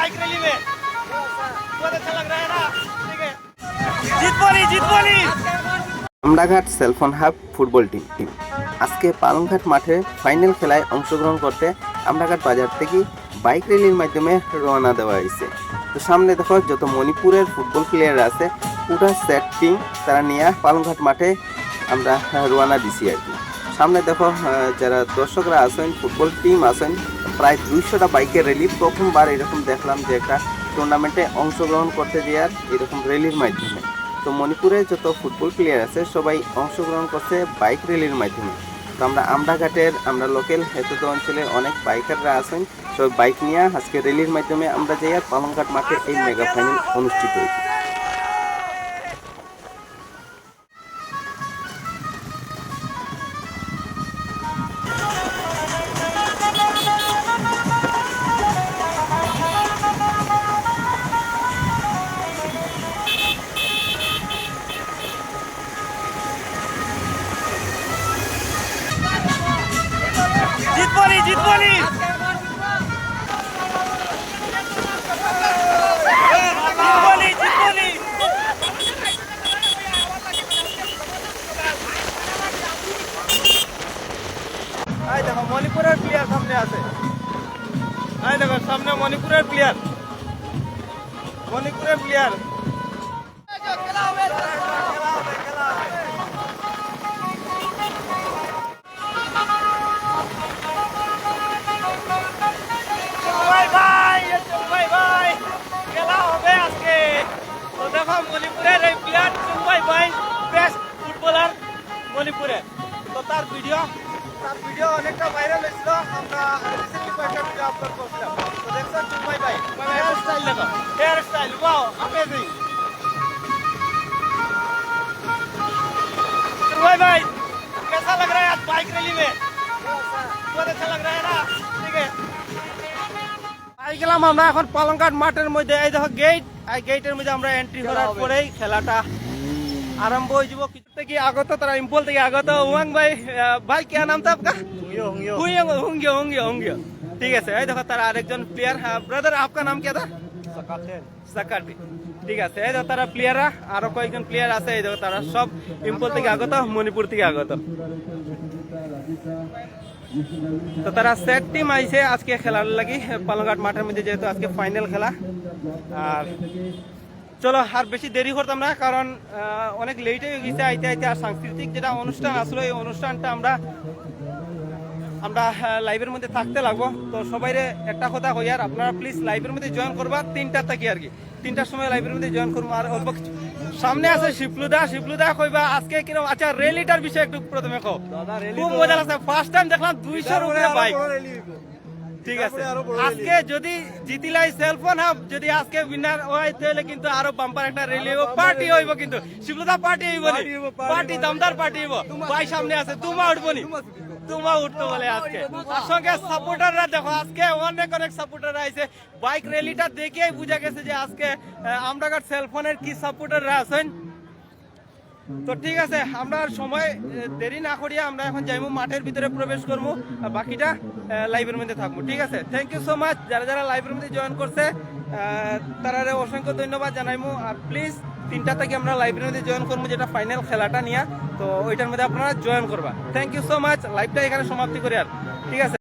Bike rally में बहुत अच्छा लग रहा है ना ठीक है जीत बोली जीत बोली Amraghat cellphone hub football team team আজকে পালংঘাট মাঠে ফাইনাল খেলায় অংশগ্রহণ করতে আমরাঘাট বাজার থেকে বাইক র্যালির মাধ্যমে রওনা দেওয়া হয়েছে তো সামনে দেখো যত মণিপুরের ফুটবল প্লেয়ার আছে পুরো সেট টিম তারা নিয়ে পালংঘাট মাঠে আমরা আহ, রওনা দিছি আর কি সামনে দেখো আহ, যারা দর্শকরা আছেন ফুটবল টিম আছেন প্রায় দুইশোটা বাইকের র্যালি প্রথমবার এরকম দেখলাম যে একটা টুর্নামেন্টে অংশগ্রহণ করতে দেওয়ার এরকম র্যালির মাধ্যমে। তো মণিপুরে যত ফুটবল প্লেয়ার আছে, সবাই অংশগ্রহণ করছে বাইক র্যালির মাধ্যমে। তো আমরা আমরাঘাটের, আমরা লোকাল হেতুদ অঞ্চলের অনেক বাইকাররা আছেন। সবাই বাইক নিয়ে আজকে র্যালির মাধ্যমে আমরা যাই পালংঘাট মাঠে এই মেগা ফাইনাল অনুষ্ঠিত হয়েছে। জিতবনি দেখো মণিপুরের প্লেয়ার সামনে আছে। এই দেখো সামনে মণিপুরের প্লেয়ার মণিপুরের প্লেয়ার তো দেখো মণিপুরের এই প্লেয়ার চুম্বাই ভাই বেস্ট ফুটবলার মণিপুরে তো তার ভিডিও তার ভিডিও অনেকটা ভাইরাল হয়েছিল আমরা রিসেন্টলি কয়েকটা ভিডিও আপলোড করছিলাম তো দেখছো চুম্বাই ভাই হেয়ার স্টাইল দেখো hair style wow amazing Chumbai भाई कैसा लग रहा है आज बाइक रैली में बहुत अच्छा लग रहा है ना ठीक है আই গেলাম আমরা এখন পালংঘাট মাঠের মধ্যে এই দেখো গেট এই গেটের মধ্যে আমরা এন্ট্রি করার পরেই খেলাটা আরম্ভ হয়ে যাব। কিছু থেকে আগত তারা ইম্পল থেকে আগত। উমাং ভাই ভাই কে নাম তো আপনার হুঙ্গিও হুঙ্গিও হুঙ্গিও ঠিক আছে এই দেখো তারা আরেকজন প্লেয়ার ব্রাদার আপনার নাম কে দা সাকাটি ঠিক আছে এই দেখো তারা প্লেয়াররা আরও কয়েকজন প্লেয়ার আছে এই দেখো তারা সব ইম্পল থেকে আগত মণিপুর থেকে আগত। তো তারা সেট টিম আইছে আজকে খেলার লাগি পালংঘাট মাঠের মধ্যে যেহেতু আজকে ফাইনাল খেলা। আর চলো আর বেশি দেরি করতাম না কারণ অনেক লেট হয়ে গেছে আইতে আইতে আর সাংস্কৃতিক যেটা অনুষ্ঠান আসলে এই অনুষ্ঠানটা আমরা আমরা লাইভের মধ্যে থাকতে লাগবো। তো সবাই একটা কথা কই আর আপনারা প্লিজ লাইভের মধ্যে জয়েন করবা তিনটা থাকি আর কি। তিনটার সময় লাইভের মধ্যে জয়েন করব আর অল্প কিছু সামনে আছে শিপলুদা শিপলুদা কইবা আজকে কীরকম আচ্ছা রেলিটার বিষয়ে একটু প্রথমে কও। খুব মজা লাগছে ফার্স্ট টাইম দেখলাম দুইশোর উপরে বাইক ঠিক আছে। আজকে যদি জিতিলাই সেলফোন হাব যদি আজকে উইনার হয় তাহলে কিন্তু আরও বাম্পার একটা রেলি হইব। পার্টি হইব কিন্তু। শিবলতা পার্টি হইব পার্টি দমদার পার্টি হইব। ভাই সামনে আছে তুমা উঠবো নি? তুমা উঠতো বলে আজকে। তার সঙ্গে সাপোর্টাররা দেখো আজকে অনেক অনেক সাপোর্টার আইছে। বাইক র্যালিটা দেখেই বুঝা গেছে যে আজকে আমরা সেলফোনের কি সাপোর্টাররা আছেন। তো ঠিক আছে, আমরা সময় দেরি না করিয়া আমরা এখন যাইমু, মাঠের ভিতরে প্রবেশ করব বাকিটা লাইভের মধ্যে থাকব ঠিক আছে? থ্যাংক ইউ সো মাচ যারা যারা লাইভের মধ্যে জয়েন করছে তারা অসংখ্য ধন্যবাদ জানাইমু, আর প্লিজ তিনটা থেকে আমরা লাইভের মধ্যে জয়েন করব যেটা ফাইনাল খেলাটা নিয়ে, তো ওইটার মধ্যে আপনারা জয়েন করবা। থ্যাংক ইউ সো মাচ লাইভটা এখানে সমাপ্তি করি আর, ঠিক আছে?